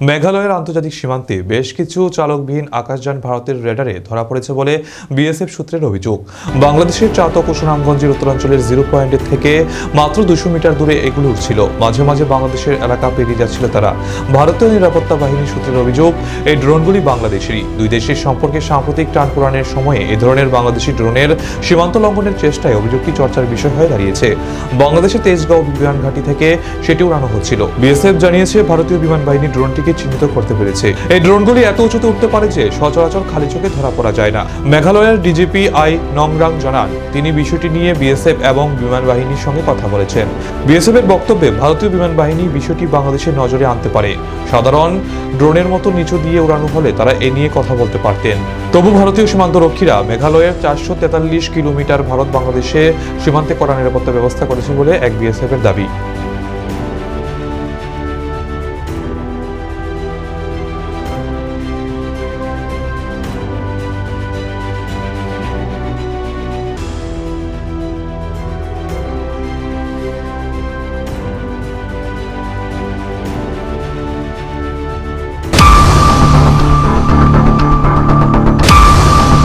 মেঘালয়ের আন্তর্জাতিক সীমান্তে বেশ কিছু চালকবিহীন আকাশযান ভারতের রেডারে ধরা পড়েছে বলে বিএসএফ সূত্রের অভিযোগ। বাংলাদেশের চাতক ও সুনামগঞ্জের উত্তরাঞ্চলের জিরো পয়েন্টের থেকে মাত্র দুশো মিটার দূরে এগুলো উঠছিল। মাঝে মাঝে বাংলাদেশের এলাকা পেরিয়ে যাচ্ছিল তারা। ভারতীয় নিরাপত্তা বাহিনী সূত্রের অভিযোগ, এই ড্রোনগুলি বাংলাদেশেরই। দুই দেশের সম্পর্কে সাম্প্রতিক টানপোড়ানের সময়ে এ ধরনের বাংলাদেশি ড্রোনের সীমান্ত লঙ্ঘনের চেষ্টায় অভিযোগটি চর্চার বিষয় হয়ে দাঁড়িয়েছে। বাংলাদেশের তেজগাঁও বিমান ঘাঁটি থেকে সেটি উড়ানো হচ্ছিল। বিএসএফ জানিয়েছে, ভারতীয় বিমান বাহিনী ড্রোনটিকে চিহ্নিত করতে পেরেছে। এই ড্রোনগুলি এত উঁচুতে উঠতে পারে যে সচরাচর খালি চোখে ধরা পড়া যায় না। মেঘালয়ের ডিজিপি আই নংরাং জানান, তিনি বিষয়টি নিয়ে বিএসএফ এবং বিমান বাহিনীর সঙ্গে কথা বলেছেন। বিএসএফ এর বক্তব্যে ভারতীয় বিমান বাহিনী বিষয়টি বাংলাদেশের নজরে আনতে পারে। সাধারণ ড্রোনের মতো নিচু দিয়ে উড়ানো হলে তারা এ নিয়ে কথা বলতে পারতেন। তবু ভারতীয় সীমান্ত রক্ষীরা মেঘালয়ের চারশো তেতাল্লিশ কিলোমিটার ভারত বাংলাদেশে সীমান্তে কড়া নিরাপত্তা ব্যবস্থা করেছে বলে এক বিএসএফ এর দাবি।